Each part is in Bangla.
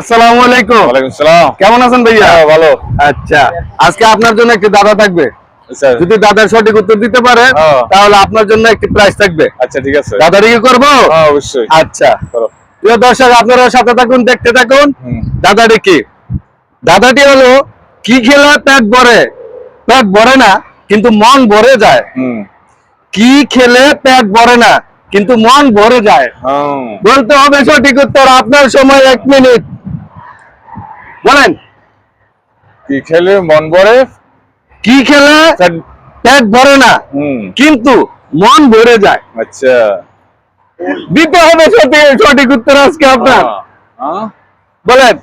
আসসালামু আলাইকুম। ওয়ালাইকুম সালাম। কেমন আছেন ভাইয়া? হ্যাঁ, ভালো। আচ্ছা আজকে আপনার জন্য একটি দাদা থাকবে। আচ্ছা। যদি দাদার সঠিক উত্তর দিতে পারে হ্যাঁ। তাহলে আপনার জন্য একটি প্রাইজ থাকবে। আচ্ছা ঠিক আছে। দাদারি কি করব? হ্যাঁ অবশ্যই। আচ্ছা। প্রিয় দর্শক আপনারা সাথে থাকুন দেখতে থাকুন। দাদাটি কি? দাদাটি হলো কি খেলে পেট ভরে? পেট ভরে না কিন্তু মন ভরে যায়। কি খেলে পেট ভরে না কিন্তু মন ভরে যায়। বলতে হবে সঠিক উত্তর আপনার সময় এক মিনিট। বলেন। কি খেলে মন ভরে? কি খেলে? পেট ভরে না। কিন্তু মন ভরে যায়। আচ্ছা। দিতে হবে সঠিক সঠিক উত্তর আজকে আপনার। বলেন।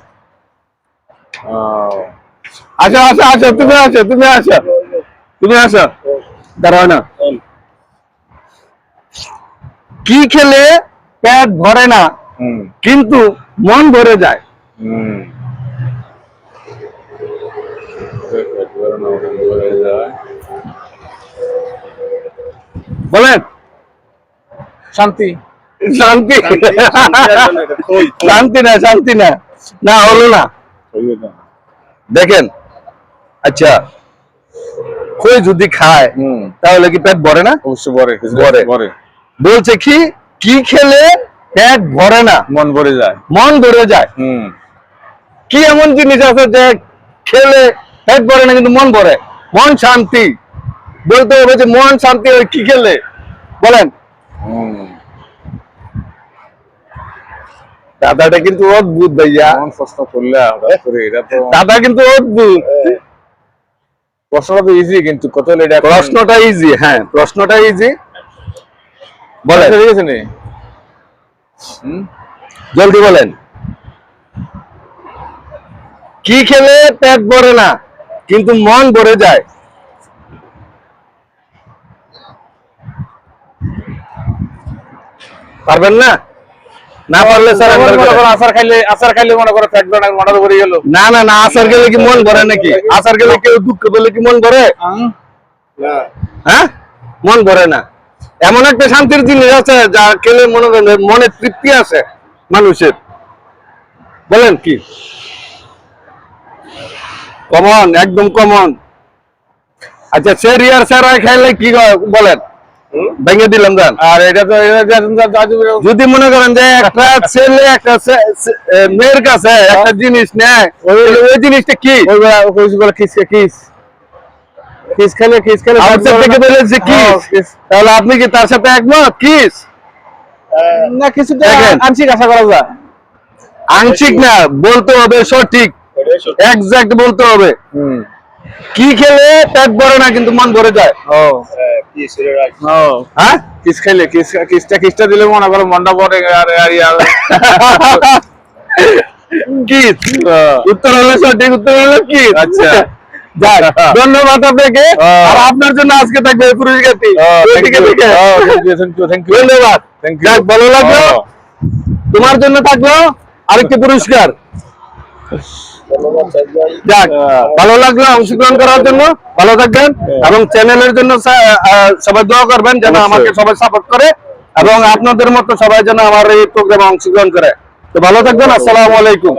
আসো আসো আসো তুমি আসো তুমি আসো। তুমি আসো। দাঁড়াও না। কি খেলে পেট ভরে না কিন্তু মন ভরে যায় হুম পেট ভরে না, মন ভরে যায়। বলেন। শান্তি। শান্তি। শান্তি না শান্তি না। না হলো না। দেখেন আচ্ছা কই যদি খায় তাহলে কি পেট ভরে না? অবশ্যই ভরে ভরে। ভরে। বলছে কি কি খেলে পেট ভরে না? মন ভরে যায়। মন ভরে যায়। হুম। কি এমন জিনিস আছে যে খেলে পেট ভরে না কিন্তু মন ভরে। মন শান্তি। বলতে হবে যে মন শান্তি হয় কি খেলে বলেন। দাদাটা কিন্তু অদ্ভুত ভাইয়া। মন করলে দাদা কিন্তু অদ্ভুত। প্রশ্নটা তো ইজি কিন্তু কত এটা প্রশ্নটা ইজি হ্যাঁ প্রশ্নটা ইজি বলেন। ঠিক আছে জলদি বলেন। কি খেলে পেট ভরে না? কিন্তু মন ভরে যায়। পারবেন না? না পারলে স্যার আচার খাইলে খাইলে মনে করো গেল না না না আসার গেলে কি মন ভরে নাকি? আসার গেলে কেউ দুঃখ পেলে কি মন ভরে? হ্যাঁ? মন ভরে না। এমন একটা শান্তির জিনিস আছে যা খেলে মনে মনে তৃপ্তি আছে মানুষের। বলেন কি? কমন একদম কমন আচ্ছা সেরিয়ার সেরাই খাইলে কি বলেন। ভেঙে দিলাম আর এটা তো যদি মনে করেন যে একটা ছেলে একটা মেয়ের কাছে একটা জিনিস নেয় ওই জিনিসটা কি? ওই কইস কিস কিস। কিস খেলে কিস খেলে আউটসাইড থেকে বলেছে কিস। তাহলে আপনি কি তার সাথে একমত? কিস? না কিছু আংশিক আশা করা যায়। আংশিক না বলতে হবে সঠিক। এক্সাক্ট বলতে হবে। কি খেলে পেট ভরে না কিন্তু মন ভরে যায়? ও। ও। হ্যাঁ? কিস খেলে? কিসটা কিসটা দিলে মনে করো মনটা পড়ে আর আর আর। কিস? উত্তর হলো সঠিক উত্তর হলো কি আচ্ছা। ধন্যবাদ আপনাকে। আর আপনার জন্য আজকে থাকবে পুরস্কারটি ধন্যবাদ। থ্যাংক ইউ যাক ভালো লাগল। তোমার জন্য থাকল আরেকটি পুরস্কার। যাক ভালো লাগল অংশগ্রহণ করার জন্য। ভালো থাকবেন এবং চ্যানেলের জন্য সবাই দোয়া করবেন যেন আমাকে সবাই সাপোর্ট করে এবং আপনাদের মতো সবাই যেন আমার এই প্রোগ্রামে অংশগ্রহণ করে। তো ভালো থাকবেন আসসালামু আলাইকুম।